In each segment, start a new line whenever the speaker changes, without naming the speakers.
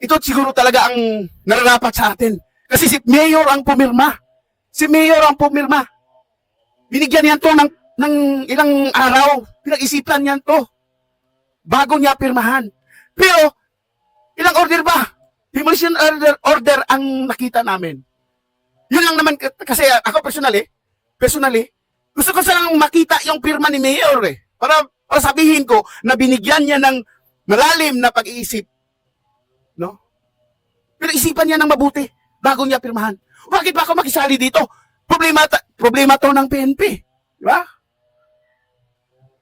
ito siguro talaga ang nararapat sa atin. Kasi si Mayor ang pumirma. Si Mayor ang pumirma. Binigyan niyan to ng, ng ilang araw. Pinag-isipan niyan to. Bago niya pirmahan. Pero, ilang order ba? Demolition order, order ang nakita namin. Yun lang naman, kasi ako personally, personally, gusto ko silang makita yung pirma ni Mayor eh. Para, para sabihin ko na binigyan niya ng malalim na pag-iisip. No? Pero isipan niya ng mabuti bago niya pirmahan. Bakit ba ako makisali dito? Problema, ta- problema to ng PNP. Di ba?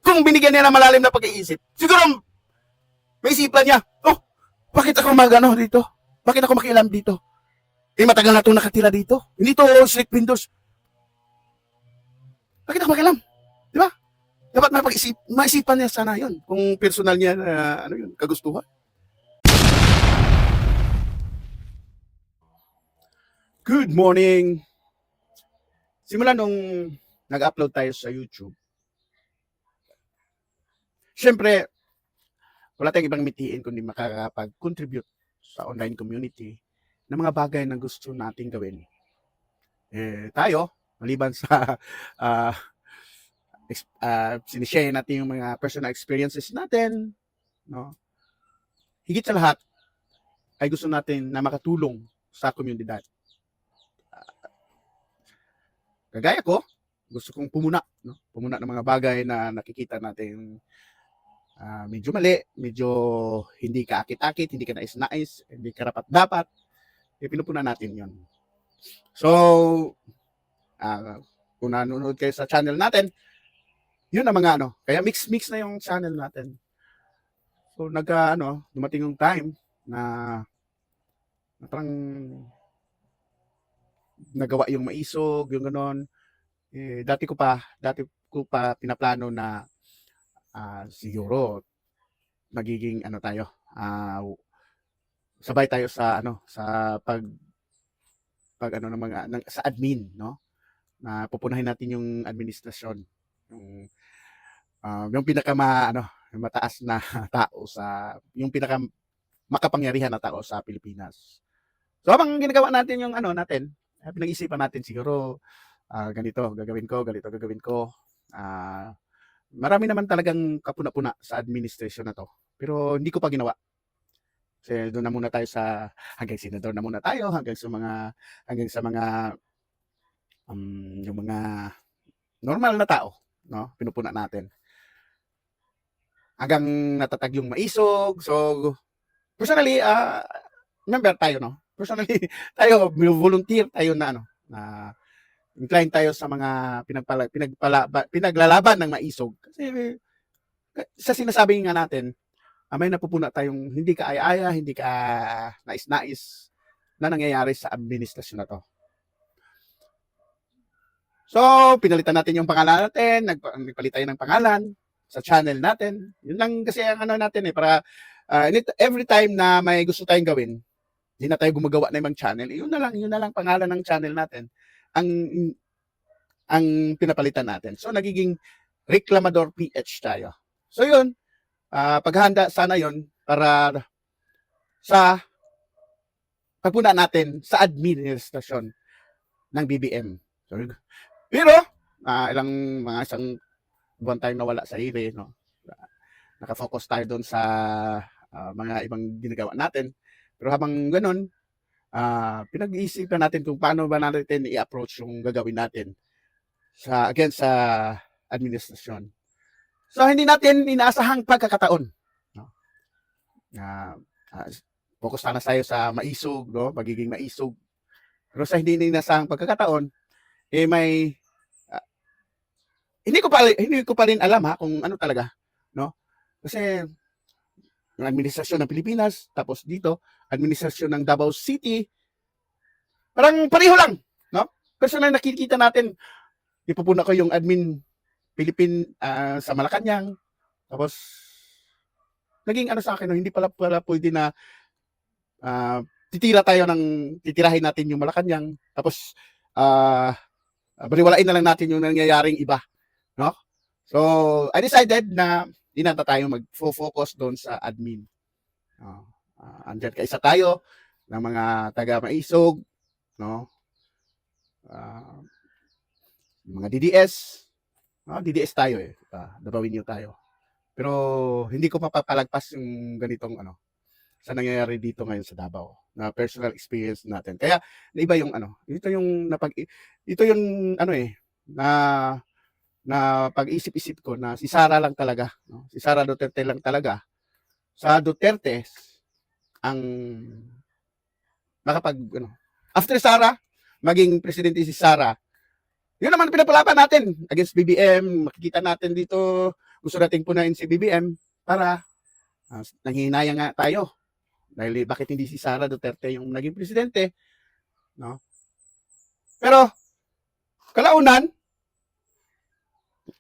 Kung binigyan niya ng malalim na pag-iisip, siguro may isipan niya, oh, bakit ako magano dito? Bakit ako makialam dito? Eh, matagal na itong nakatira dito. Hindi to slick windows. Bakit ako makialam? Di ba? Dapat mapag-isip, maisipan niya sana yun. Kung personal niya na, ano yun, kagustuhan. Good morning! Simula nung nag-upload tayo sa YouTube, Siyempre, wala tayong ibang mitiin kundi makakapag-contribute sa online community ng mga bagay na gusto nating gawin. Eh, tayo, maliban sa uh, ah, sinishare natin yung mga personal experiences natin, no? Higit sa lahat, ay gusto natin na makatulong sa komunidad. Ah, kagaya ko, gusto kong pumuna, no? Pumuna ng mga bagay na nakikita natin ah, medyo mali, medyo hindi ka akit-akit, hindi ka nais-nais, hindi karapat dapat, eh, pinupuna natin yon. So, ah, kung nanonood kayo sa channel natin, yun ang mga ano, kaya mix-mix na yung channel natin. So, nagka, ano, dumating yung time na, na parang nagawa yung maisog, yung ganon. Eh, dati ko pa, dati ko pa pinaplano na ah siguro magiging ano tayo ah sabay tayo sa ano sa pag pag ano ng mga ng, sa admin no na pupunahin natin yung administrasyon yung ah, yung pinaka ma, ano yung mataas na tao sa yung pinaka makapangyarihan na tao sa Pilipinas. So habang ginagawa natin yung ano natin, pinag-isipan natin siguro ah, ganito gagawin ko, ganito gagawin ko. Ah marami naman talagang kapuna-puna sa administration na to. Pero hindi ko pa ginawa. Kasi doon na muna tayo sa hanggang senador na muna tayo, hanggang sa mga hanggang sa mga um, yung mga normal na tao, no? Pinupuna natin. Hanggang natatag yung maisog. So personally, ah member tayo, no? Personally, tayo volunteer tayo na ano, na inclined tayo sa mga pinagpala, pinagpala, ba- pinaglalaban ng maisog. Kasi sa sinasabi nga natin, ah, may napupuna tayong hindi ka aya hindi ka nais-nais na nangyayari sa administrasyon na to. So, pinalitan natin yung pangalan natin, nagpa- nagpalit tayo ng pangalan sa channel natin. Yun lang kasi ang ano natin eh, para any- every time na may gusto tayong gawin, hindi na tayo gumagawa ng ibang channel, yun na lang, yun na lang pangalan ng channel natin ang ang pinapalitan natin. So nagiging reklamador PH tayo. So yun, ah, paghahanda sana yon para sa pagpuna natin sa administrasyon ng BBM. So, pero ah, ilang mga isang buwan tayong nawala sa ire, no? Nakafocus tayo doon sa ah, mga ibang ginagawa natin. Pero habang ganun, ah pinag-iisipan natin kung paano ba natin i-approach yung gagawin natin sa against sa administrasyon. So hindi natin inaasahang pagkakataon. No? Na ah, focus sana tayo sa maisog, no? Magiging maisog. Pero sa hindi inaasahang pagkakataon, eh may ah, hindi ko pa hindi ko pa rin alam ha kung ano talaga, no? Kasi yung administrasyon ng Pilipinas, tapos dito, administrasyon ng Davao City, parang pareho lang, no? Personal nakikita natin, ipupuna ko yung admin Philippine ah, sa Malacanang, tapos naging ano sa akin, no, hindi pala pala pwede na ah, titira tayo ng titirahin natin yung Malacanang, tapos ah baliwalain na lang natin yung nangyayaring iba, no? So, I decided na hindi na tayo mag-focus doon sa admin. Ah, Ah, andyan kaisa tayo ng mga taga Maisog, no? Ah, mga DDS, no? DDS tayo eh. Uh, Dabawin niyo tayo. Pero hindi ko papapalagpas yung ganitong ano sa nangyayari dito ngayon sa Davao na personal experience natin. Kaya iba yung ano, ito yung napag ito yung ano eh na na pag-isip-isip ko na si Sara lang talaga, no? Si Sara Duterte lang talaga. Sa Duterte ang makapag ano, after Sara, maging presidente si Sara. Yun naman pinapalaban natin against BBM. Makikita natin dito gusto nating punain si BBM para uh, nanghihinayang nga tayo. Dahil bakit hindi si Sara Duterte yung naging presidente? No? Pero kalaunan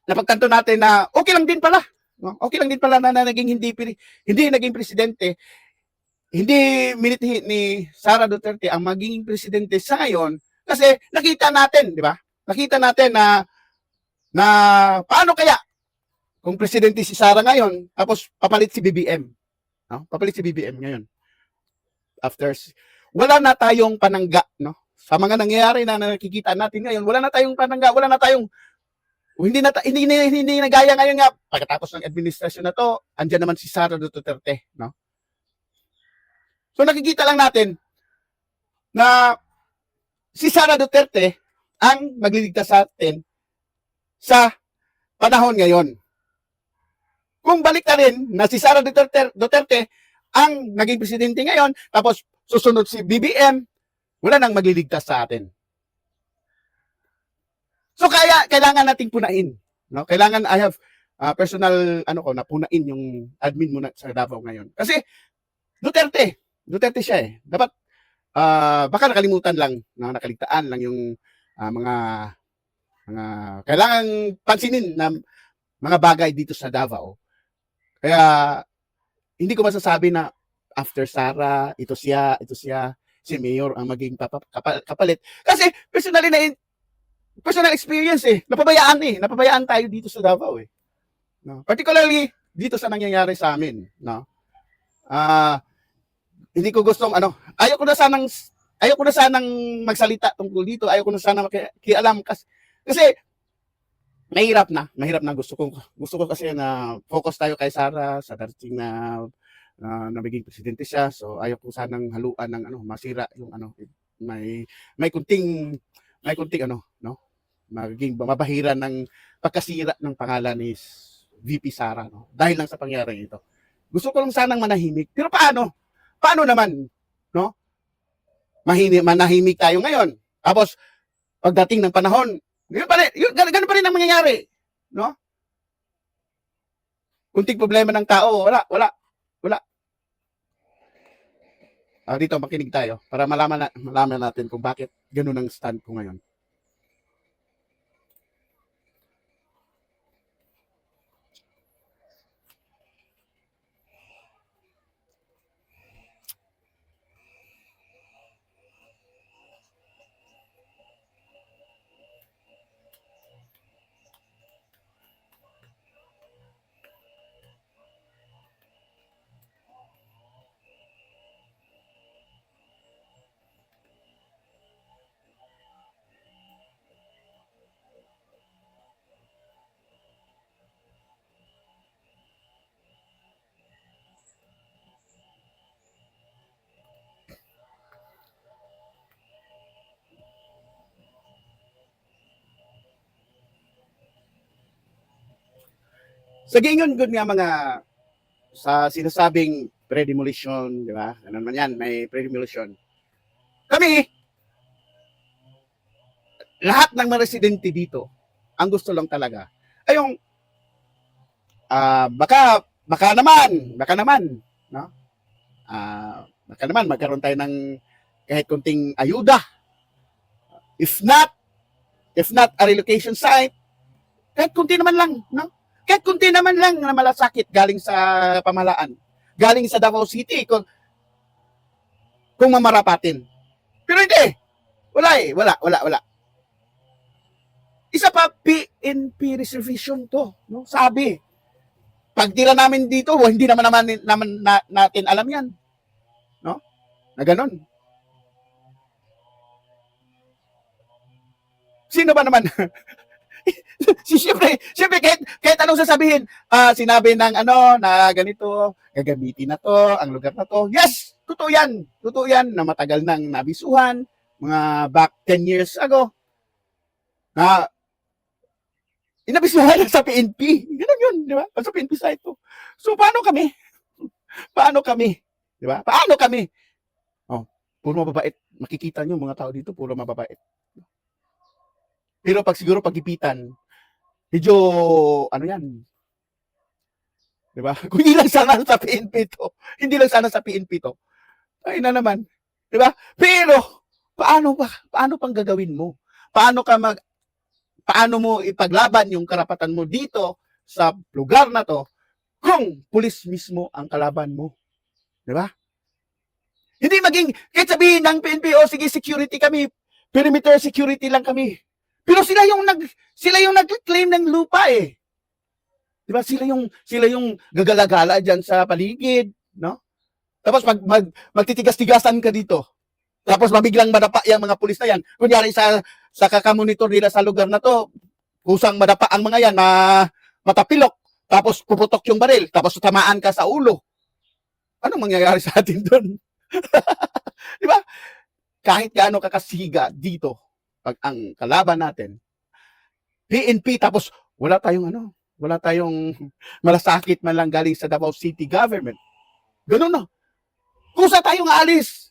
napagtanto natin na okay lang din pala. No? Okay lang din pala na, na naging hindi hindi naging presidente. Hindi miniti ni Sara Duterte ang magiging presidente sa ngayon kasi nakita natin, di ba? Nakita natin na na paano kaya kung presidente si Sara ngayon tapos papalit si BBM. No? Papalit si BBM ngayon. After wala na tayong panangga, no? Sa mga nangyayari na nakikita natin ngayon, wala na tayong panangga, wala na tayong hindi na hindi, hindi, hindi nagaya ngayon nga pagkatapos ng administrasyon na to, andyan naman si Sara Duterte, no? So nakikita lang natin na si Sara Duterte ang magliligtas sa atin sa panahon ngayon. Kung balik na rin na si Sara Duterte, Duterte ang naging presidente ngayon, tapos susunod si BBM, wala nang magliligtas sa atin. So kaya kailangan nating punain, no? Kailangan I have uh, personal ano ko napunain yung admin muna sa Davao ngayon. Kasi Duterte, Duterte siya eh. Dapat ah, baka nakalimutan lang, na nakaligtaan lang yung ah, mga mga kailangan pansinin na mga bagay dito sa Davao. Kaya hindi ko masasabi na after Sara, ito siya, ito siya, si Mayor ang maging kapalit. Kasi personally na personal experience eh. Napabayaan eh. Napabayaan tayo dito sa Davao eh. No? Particularly dito sa nangyayari sa amin, no? Ah, hindi ko gustong ano, ayaw ko na sanang ayaw ko na sanang magsalita tungkol dito. Ayaw ko na sana makialam kasi kasi mahirap na, mahirap na gusto ko gusto ko kasi na focus tayo kay Sara sa darating na na nabiging presidente siya. So ayaw ko sanang haluan ng ano, masira yung ano, may may kunting may kunting ano, no? Magiging mabahira ng pagkasira ng pangalan ni VP Sara no dahil lang sa pangyayari ito. Gusto ko lang sanang manahimik. Pero paano? Paano naman, no? Mahini manahimik tayo ngayon. Tapos pagdating ng panahon, yun pa rin, yun, gan- ganun pa rin ang mangyayari, no? Kunting problema ng tao, wala, wala, wala. Ah, dito makinig tayo para malaman na, malaman natin kung bakit ganun ang stand ko ngayon. Sa gingon good nga mga sa sinasabing pre-demolition, di ba? Ano man yan, may pre-demolition. Kami, lahat ng mga residente dito, ang gusto lang talaga, ay yung, ah, baka, baka naman, baka naman, no? Ah, baka naman, magkaroon tayo ng kahit kunting ayuda. If not, if not a relocation site, kahit kunti naman lang, no? Kahit kunti naman lang na malasakit galing sa pamahalaan, galing sa Davao City, kung, kung mamarapatin. Pero hindi. Wala eh. Wala, wala, wala. Isa pa, PNP reservation to. No? Sabi. Pag tira namin dito, well, hindi naman, naman, naman na, natin alam yan. Na ganon. Sino ba naman? si siyempre, siyempre kahit, kahit anong sasabihin, ah, sinabi ng ano, na ganito, gagamitin na to, ang lugar na to. Yes! Totoo yan. Totoo yan na matagal nang nabisuhan, mga back 10 years ago. Na inabisuhan na sa PNP. Ganun yun, di ba? Sa PNP site to. So, paano kami? Paano kami? Di ba? Paano kami? Oh, puro mababait. Makikita nyo mga tao dito, puro mababait. Pero pag siguro pagipitan, medyo, ano yan, di ba? Kung hindi lang sana sa PNP to, hindi lang sana sa PNP to, ay na naman, di ba? Pero, paano ba, paano pang gagawin mo? Paano ka mag, paano mo ipaglaban yung karapatan mo dito sa lugar na to kung pulis mismo ang kalaban mo? Di ba? Hindi maging, kahit sabihin ng PNP, o sige, security kami, perimeter security lang kami. Pero sila yung nag sila yung nag-claim ng lupa eh. 'Di ba? Sila yung sila yung gagalagala diyan sa paligid, no? Tapos mag, mag magtitigas-tigasan ka dito. Tapos mabiglang madapa yung mga pulis na yan. Kunyari sa sa kakamonitor nila sa lugar na to, kusang madapa ang mga yan na matapilok. Tapos puputok yung baril, tapos tamaan ka sa ulo. Anong mangyayari sa atin doon? 'Di ba? Kahit gaano kakasiga dito, pag ang kalaban natin, PNP, tapos wala tayong ano, wala tayong malasakit man lang galing sa Davao City government. Ganun na. Kung sa tayong aalis,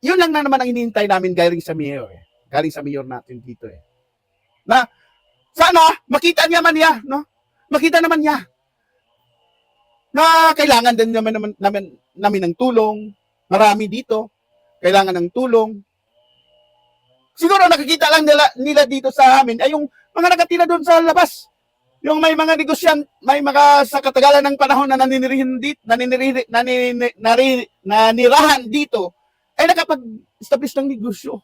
yun lang na naman ang hinihintay namin galing sa mayor. Eh. Galing sa mayor natin dito eh. Na, sana, makita niya man niya, no? Makita naman niya na kailangan din naman, naman namin ng tulong. Marami dito. Kailangan ng tulong. Siguro nakikita lang nila, nila dito sa amin ay yung mga nakatira doon sa labas. Yung may mga negosyan, may mga sa katagalan ng panahon na naninirahan dito, naninirahan, naninirahan, nanirahan dito, ay nakapag-establish ng negosyo.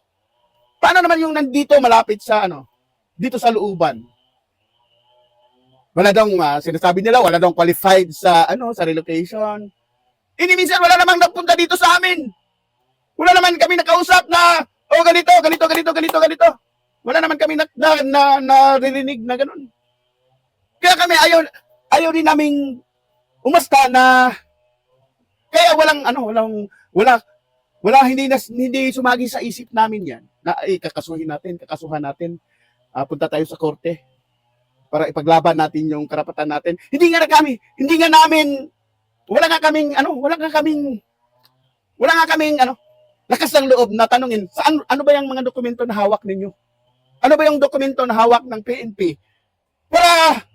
Paano naman yung nandito malapit sa ano, dito sa looban? Wala daw, ah, sinasabi nila, wala daw qualified sa ano, sa relocation. Ini minsan wala namang nagpunta dito sa amin. Wala naman kami nakausap na, oh ganito, ganito, ganito, ganito, ganito. Wala naman kami na, na, na, naririnig na ganun. Kaya kami ayaw, ayaw din naming umasta na, kaya walang, ano, walang, wala, wala, hindi, na, hindi sumagi sa isip namin yan, na ay, kakasuhin natin, kakasuhan natin, Ah, punta tayo sa korte, para ipaglaban natin yung karapatan natin. Hindi nga na kami, hindi nga namin, wala nga kaming, ano, wala nga kaming, wala nga kaming, ano, lakas ng loob na tanungin, saan, ano ba yung mga dokumento na hawak ninyo? Ano ba yung dokumento na hawak ng PNP? Para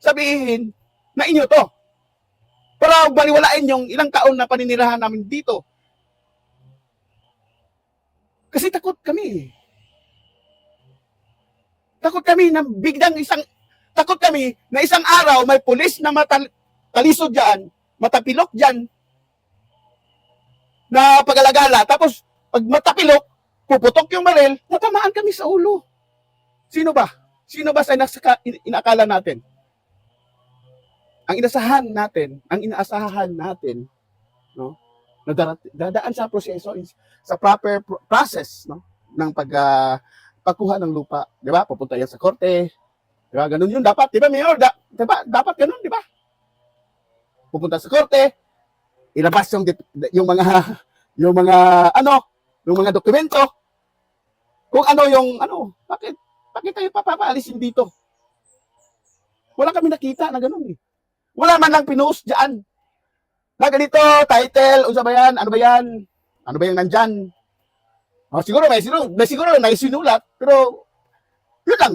sabihin na inyo to. Para baliwalain yung ilang taon na paninirahan namin dito. Kasi takot kami. Takot kami na biglang isang, takot kami na isang araw may pulis na matal, talisod dyan, matapilok dyan, na pagalagala. Tapos, pag matapilok, puputok yung baril, natamaan kami sa ulo. Sino ba? Sino ba sa inasaka, in- inaakala natin? Ang inasahan natin, ang inaasahan natin, no? Na dadaan sa proseso, sa proper pro- process, no? ng pag ah, pagkuha ng lupa, 'di ba? Pupunta yan sa korte. 'Di ba? Ganun 'yun dapat, 'di ba, Mayor? Da- 'di ba? Dapat ganun, 'di ba? Pupunta sa korte, ilabas yung yung mga yung mga ano, yung mga dokumento. Kung ano yung ano, bakit bakit tayo papaalisin dito? Wala kami nakita na ganun eh. Wala man lang pinost diyan. Na ganito, title, unsa ba yan? Ano ba yan? Ano ba yung nandyan? Oh, siguro may siguro, may siguro may sinulat, pero yun lang.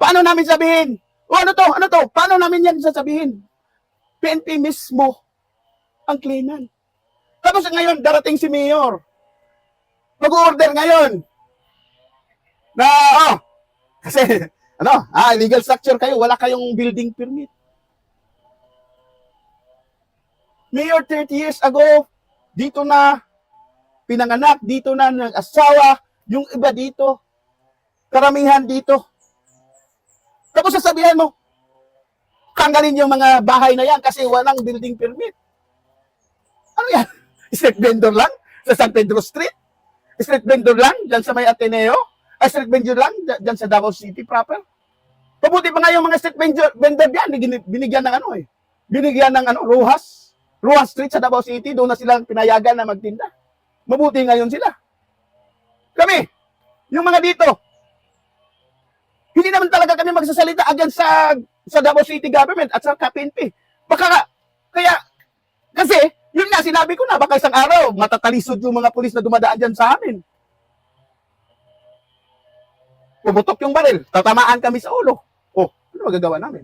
Paano namin sabihin? O ano to? Ano to? Paano namin yan sasabihin? PNP mismo ang claimant. Tapos ngayon, darating si Mayor. Mag-order ngayon. Na, oh, kasi, ano, ah, illegal structure kayo, wala kayong building permit. Mayor 30 years ago, dito na pinanganak, dito na nag-asawa, yung iba dito, karamihan dito. Tapos sasabihan mo, tanggalin yung mga bahay na yan kasi walang building permit. Ano yan? Street vendor lang sa San Pedro Street? Street vendor lang dyan sa may Ateneo? Ay, street vendor lang dyan sa Davao City proper? Pabuti pa nga yung mga street vendor, vendor gini- binigyan ng ano eh. Binigyan ng ano, Rojas. Rojas Street sa Davao City, doon na silang pinayagan na magtinda. Mabuti ngayon sila. Kami, yung mga dito, hindi naman talaga kami magsasalita against sa sa Davao City government at sa KPNP. Baka kaya, kasi, yun nga, sinabi ko na, baka isang araw, matatalisod yung mga pulis na dumadaan dyan sa amin. Pumutok yung baril, tatamaan kami sa ulo. Oh, ano magagawa namin?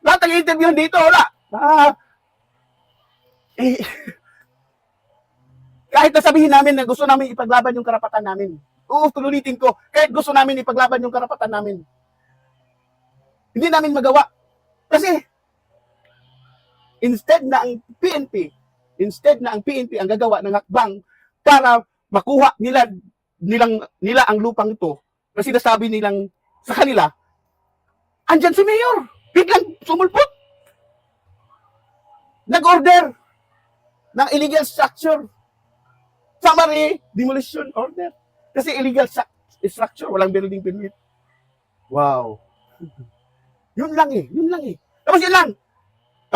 Lahat ng interview dito, wala. Ah, eh, kahit na sabihin namin na gusto namin ipaglaban yung karapatan namin. Oo, tululitin ko. Kahit gusto namin ipaglaban yung karapatan namin. Hindi namin magawa. Kasi, instead na ang PNP, instead na ang PNP ang gagawa ng hakbang para makuha nila nilang nila ang lupang ito na sinasabi nilang sa kanila, andyan si Mayor. Biglang sumulpot. Nag-order ng illegal structure. Summary, demolition order. Kasi illegal structure, walang building permit. Wow. Yun lang eh, yun lang eh. Tapos yun lang.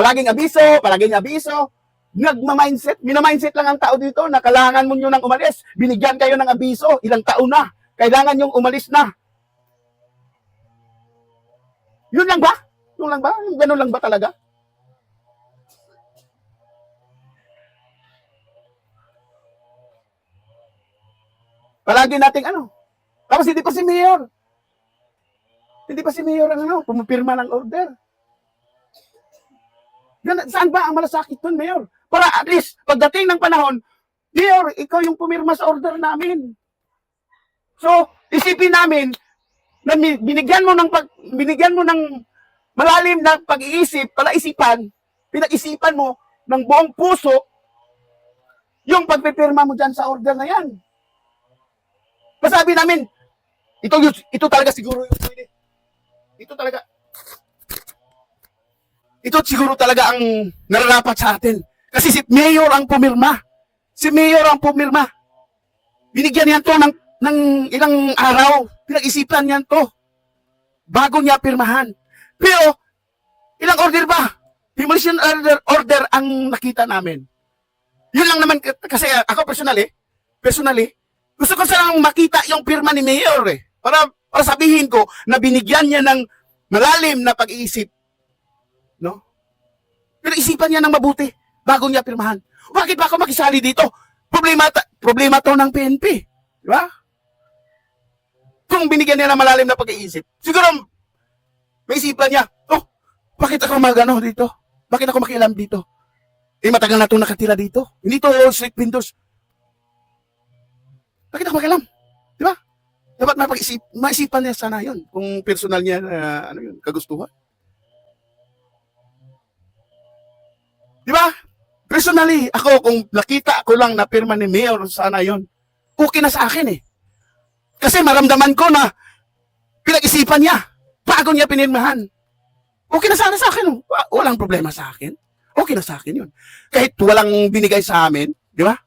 Palaging abiso, palaging abiso. Nagma-mindset, mina-mindset lang ang tao dito na kailangan mo nyo nang umalis. Binigyan kayo ng abiso, ilang taon na. Kailangan yung umalis na. Yun lang ba? Yun lang ba? Ganun lang ba talaga? Palagi nating ano. Tapos hindi pa si Mayor. Hindi pa si Mayor ang ano, pumipirma ng order. Saan ba ang malasakit dun, Mayor? Para at least, pagdating ng panahon, Mayor, ikaw yung pumirma sa order namin. So, isipin namin, na binigyan mo ng pag, binigyan mo ng malalim na pag-iisip, pala-isipan, pinag-isipan mo ng buong puso yung pagpipirma mo dyan sa order na yan. Masabi namin, ito, ito talaga siguro yung pwede. Ito talaga. Ito siguro talaga ang nararapat sa atin. Kasi si Mayor ang pumirma. Si Mayor ang pumirma. Binigyan niyan to ng, ng ilang araw. Pinag-isipan niyan to. Bago niya pirmahan. Pero, ilang order ba? Demolition order, order ang nakita namin. Yun lang naman, kasi ako personally, personally, gusto ko sanang makita yung pirma ni Mayor eh. Para, para sabihin ko na binigyan niya ng malalim na pag-iisip. No? Pero isipan niya ng mabuti bago niya pirmahan. Bakit ba ako makisali dito? Problema, problema to ng PNP. Di ba? Kung binigyan niya ng malalim na pag-iisip, siguro may isipan niya, oh, bakit ako magano dito? Bakit ako makialam dito? Eh, matagal na itong nakatira dito. Hindi to street windows. Bakit ako makialam? Di ba? Dapat mapag-isip, maisipan niya sana yun. Kung personal niya, ah, ano yun, kagustuhan. Di ba? Personally, ako, kung nakita ko lang na pirma ni Mayor, sana yun. Okay na sa akin eh. Kasi maramdaman ko na pinag-isipan niya bago niya pinirmahan. Okay na sana sa akin. oh. Wa- Walang problema sa akin. Okay na sa akin yun. Kahit walang binigay sa amin, di ba?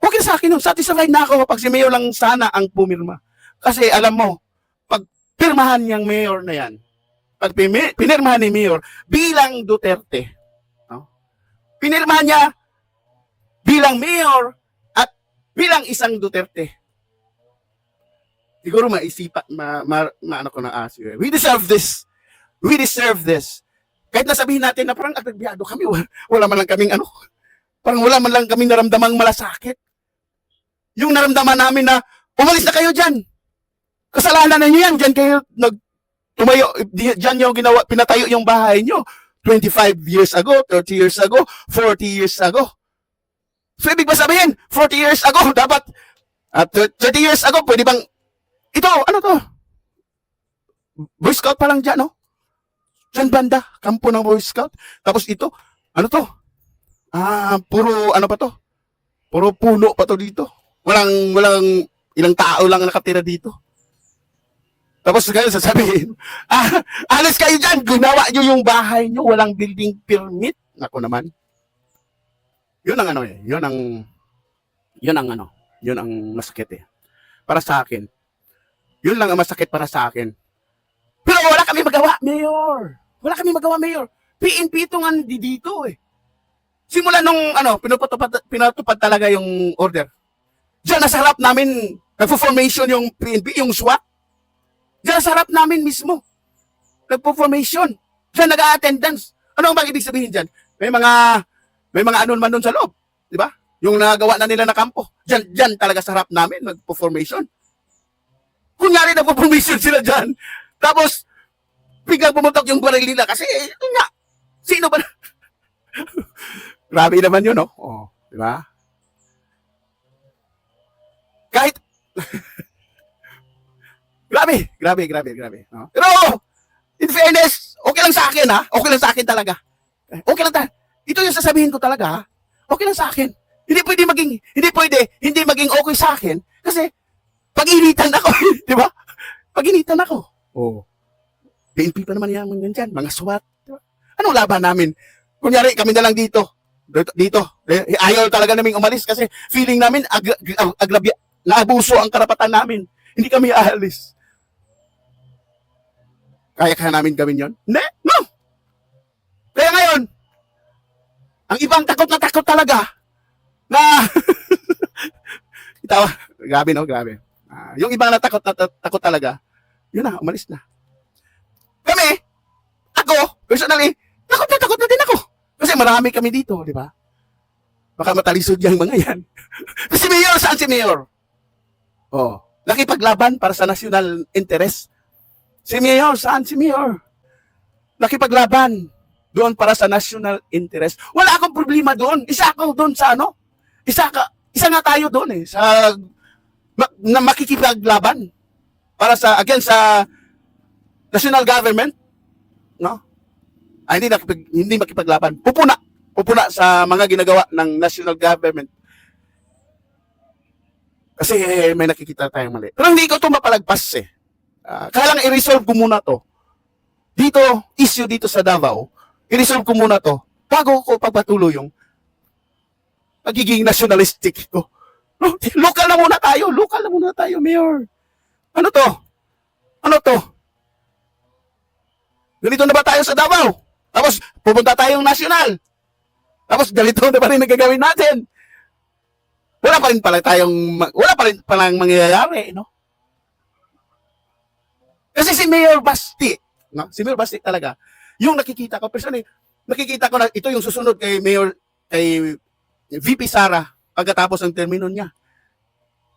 Okay na sa akin yun. Satisfied na ako pag si Mayor lang sana ang pumirma. Kasi alam mo, pag pirmahan niyang Mayor na yan, pimi- pinirmahan ni Mayor bilang Duterte, no? pinirmahan niya bilang Mayor at bilang isang Duterte. Siguro maisipan, ma, ma, ma ano ko na ask you. We deserve this. We deserve this. Kahit nasabihin natin na parang agrebyado kami, wala, man lang kaming ano, parang wala man lang kaming naramdamang malasakit. Yung naramdaman namin na, umalis na kayo dyan. Kasalanan na nyo yan. Dyan kayo nag, tumayo, dyan yung ginawa, pinatayo yung bahay nyo. 25 years ago, 30 years ago, 40 years ago. So, ibig ba sabihin, 40 years ago, dapat, at 30 years ago, pwede bang, ito, ano to? Boy Scout pa lang dyan, no? Diyan banda, kampo ng Boy Scout. Tapos ito, ano to? Ah, puro, ano pa to? Puro puno pa to dito. Walang, walang, ilang tao lang nakatira dito. Tapos ngayon sasabihin, ah, alis kayo dyan, ginawa nyo yung bahay nyo, walang building permit. Nako naman. Yun ang ano eh, yun ang, yun ang ano, yun ang masakit eh. Para sa akin. Yun lang ang masakit para sa akin. Pero wala kami magawa, Mayor. Wala kami magawa, Mayor. PNP ito nga di dito eh. Simula nung ano, pinatupad, pinatupad talaga yung order. Diyan nasa harap namin, nagpo-formation yung PNP, yung SWAT. Diyan sa harap namin mismo. Nagpo-formation. Diyan nag-attendance. Ano ang bang ibig sabihin diyan? May mga may mga anon man doon sa loob, di ba? Yung nagawa na nila na kampo. Diyan diyan talaga sa harap namin nagpo-formation. Kunyari nagpo-formation sila diyan. Tapos biglang pumutok yung baril nila kasi eh, nga. Sino ba? Grabe naman yun, no? Oh, di ba? Kahit Grabe, grabe, grabe, grabe. No? Pero, in fairness, okay lang sa akin, ha? Okay lang sa akin talaga. Okay lang ta. Ito yung sasabihin ko talaga, ha? Okay lang sa akin. Hindi pwede maging, hindi pwede, hindi maging okay sa akin kasi pag-initan ako, di ba? Pag-initan ako. Oo. Oh. PNP pa naman yan, mga dyan, mga SWAT. Di ba? Anong laban namin? Kunyari, kami na lang dito. Dito. Eh, Ayaw talaga namin umalis kasi feeling namin ag, ag, aglabya, naabuso ang karapatan namin. Hindi kami aalis. Kaya kaya namin gawin yon? Ne? No! Kaya ngayon, ang ibang takot na takot talaga na itawa, grabe no, grabe. Ah, yung ibang natakot na ta- takot talaga, yun na, umalis na. Kami, ako, personally, takot na takot na din ako. Kasi marami kami dito, di ba? Baka matalisod yung mga yan. si Mayor, saan si Mayor? Oh, nakipaglaban para sa national interest. Si Mayor, saan si Mayor? Nakipaglaban doon para sa national interest. Wala akong problema doon. Isa ako doon sa ano? Isa ka, isa nga tayo doon eh sa ma- na makikipaglaban para sa again sa national government, no? Ay, hindi nakipag, hindi makipaglaban. Pupuna, pupuna sa mga ginagawa ng national government. Kasi eh, may nakikita tayong mali. Pero hindi ko ito mapalagpas eh. Ah, kaya lang i-resolve ko muna to. Dito, issue dito sa Davao, i-resolve ko muna to bago ko pagpatuloy yung pagiging nationalistic ko. Local na muna tayo. Local na muna tayo, Mayor. Ano to? Ano to? Ganito na ba tayo sa Davao? Tapos, pupunta tayong national. Tapos, ganito na ba rin nagagawin natin? Wala pa rin pala tayong, wala pa rin palang mangyayari, no? Kasi si Mayor Basti, no? Si Mayor Basti talaga, yung nakikita ko, personally, nakikita ko na ito yung susunod kay Mayor, kay VP Sara pagkatapos ng termino niya.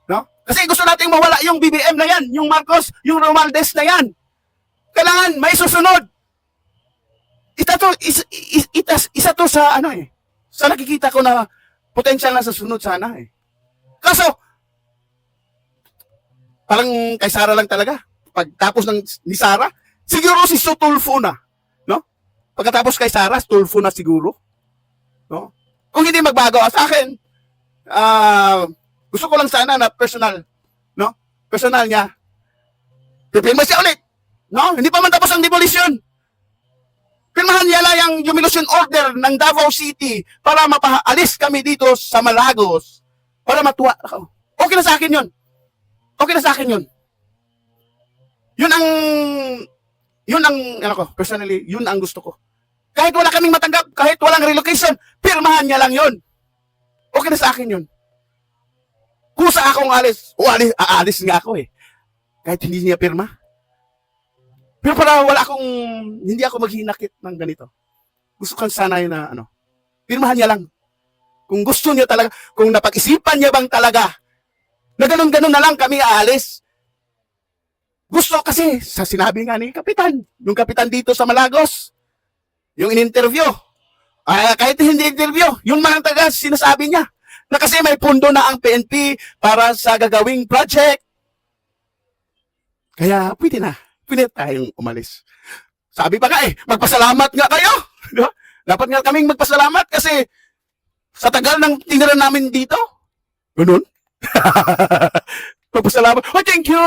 No? Kasi gusto nating mawala yung BBM na yan, yung Marcos, yung Romualdez na yan. Kailangan may susunod. Ita to, is, is, itas, isa to sa ano eh, sa nakikita ko na potential na sa sunod sana eh. Kaso, parang kay Sara lang talaga. Pagtapos ng ni Sara, siguro si Sutulfo na. No? Pagkatapos kay Sara, Tulfo na siguro. No? Kung hindi magbago, ah, sa akin, ah, gusto ko lang sana na personal, no? Personal niya. Pipirma siya ulit. No? Hindi pa man tapos ang demolition. Pirmahan niya lang yung demolition order ng Davao City para mapaalis kami dito sa Malagos para matuwa ako. Okay na sa akin yun. Okay na sa akin yun. Yun ang yun ang ano ko, personally, yun ang gusto ko. Kahit wala kaming matanggap, kahit walang relocation, pirmahan niya lang yun. Okay na sa akin yun. Kusa akong alis, o alis, aalis nga ako eh. Kahit hindi niya pirma. Pero para wala akong, hindi ako maghinakit ng ganito. Gusto kang sanay na ano, pirmahan niya lang. Kung gusto niya talaga, kung napag-isipan niya bang talaga, na ganun-ganun na lang kami aalis. Gusto kasi, sa sinabi nga ni Kapitan, yung Kapitan dito sa Malagos, yung in-interview, ah kahit hindi interview, yung mga taga sinasabi niya, na kasi may pundo na ang PNP para sa gagawing project. Kaya pwede na, pwede tayong umalis. Sabi pa nga eh, magpasalamat nga kayo. Dapat nga kaming magpasalamat kasi sa tagal ng tinira namin dito. Ganun. Magpasalamat. Oh, thank you!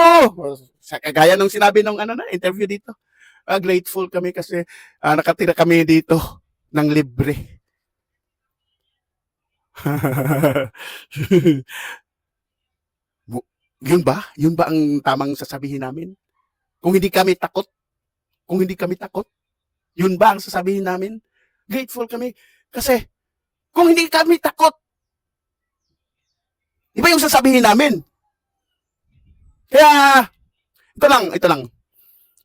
Sa kagaya nung sinabi nung ano na, interview dito. Ah, grateful kami kasi ah, nakatira kami dito ng libre. Yun ba? Yun ba ang tamang sasabihin namin? Kung hindi kami takot, kung hindi kami takot, yun ba ang sasabihin namin? Grateful kami. Kasi, kung hindi kami takot, iba yung sasabihin namin. Kaya, ito lang, ito lang.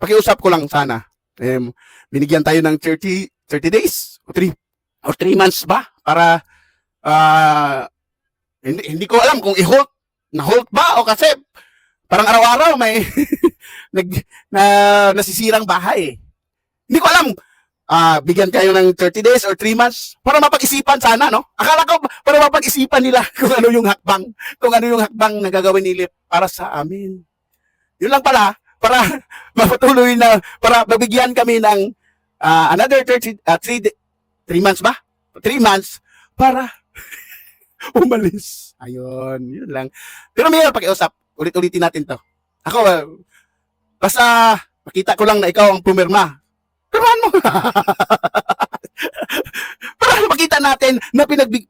Pakiusap ko lang sana. Eh, binigyan tayo ng 30, 30 days o 3 or 3 months ba para ah hindi, hindi ko alam kung i-halt na halt ba o kasi parang araw-araw may nag na nasisirang bahay. Hindi ko alam. Ah, bigyan kayo ng 30 days or 3 months para mapag-isipan sana, no? Akala ko para mapag-isipan nila kung ano yung hakbang, kung ano yung hakbang na gagawin nila para sa amin. Yun lang pala, para mapatuloy na, para mabigyan kami ng ah, another 30, 3 3 months ba? 3 months para umalis. Ayun, yun lang. Pero may pakiusap, ulit-ulitin natin to. Ako, ah, basta makita ko lang na ikaw ang pumirma. Pirmahan mo. para makita natin na pinagbig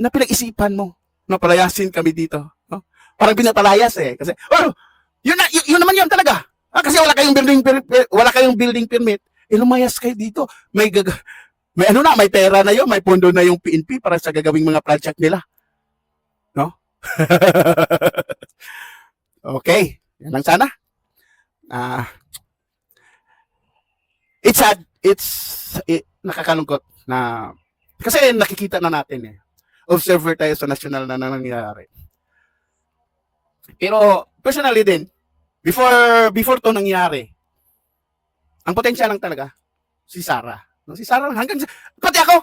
na pinag-isipan mo na palayasin kami dito. No? Parang pinapalayas eh. Kasi, oh, yun, na, yun, yun naman yun talaga. Ah, kasi wala kayong building per, per- wala kayong building permit. Eh, lumayas kayo dito. May gag may ano na, may pera na yun, may pondo na yung PNP para sa gagawing mga project nila. No? okay. Yan lang sana. Ah, it's sad. It's it, nakakalungkot na kasi nakikita na natin eh. Observer tayo sa national na nangyayari. Pero personally din, before before to nangyari, ang potensya lang talaga si Sarah. Si Sarah lang hanggang pati ako.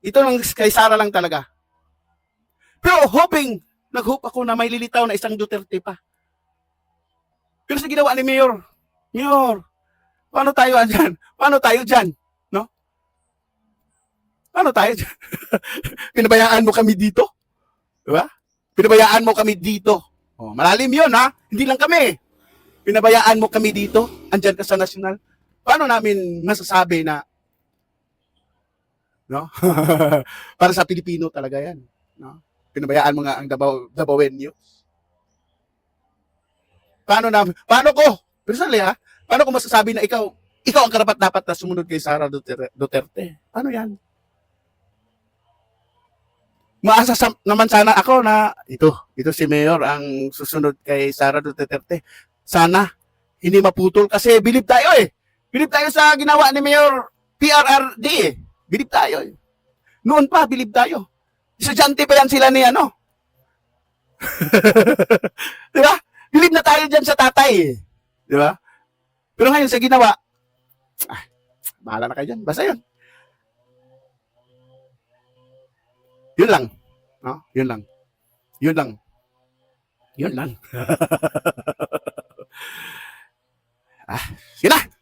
Ito lang kay Sarah lang talaga. Pero hoping, nag-hope ako na may lilitaw na isang Duterte pa. Pero sa ginawa ni Mayor, Mayor, paano tayo dyan? Paano tayo dyan? No? Paano tayo dyan? Pinabayaan mo kami dito? Diba? Pinabayaan mo kami dito. Oh, malalim yun ha. Hindi lang kami. Pinabayaan mo kami dito. Andyan ka sa national. Paano namin masasabi na no? Para sa Pilipino talaga yan. No? Pinabayaan mo nga ang Davao, Davaoen News. Paano na, paano ko, personally ha, paano ko masasabi na ikaw, ikaw ang karapat dapat na sumunod kay Sara Duterte? Paano yan? Maasa sa, naman sana ako na ito, ito si Mayor ang susunod kay Sara Duterte. Sana hindi maputol kasi bilib tayo eh. Bilib tayo sa ginawa ni Mayor PRRD eh. Bilib tayo eh. Noon pa, bilib tayo. Estudyante pa yan sila ni ano. Di ba? Bilib na tayo dyan sa tatay eh. Di ba? Pero ngayon, sa ginawa, ah, bahala na kayo dyan. Basta yun. Yun lang. No? Yun lang. Yun lang. Yun lang. ah, sige na!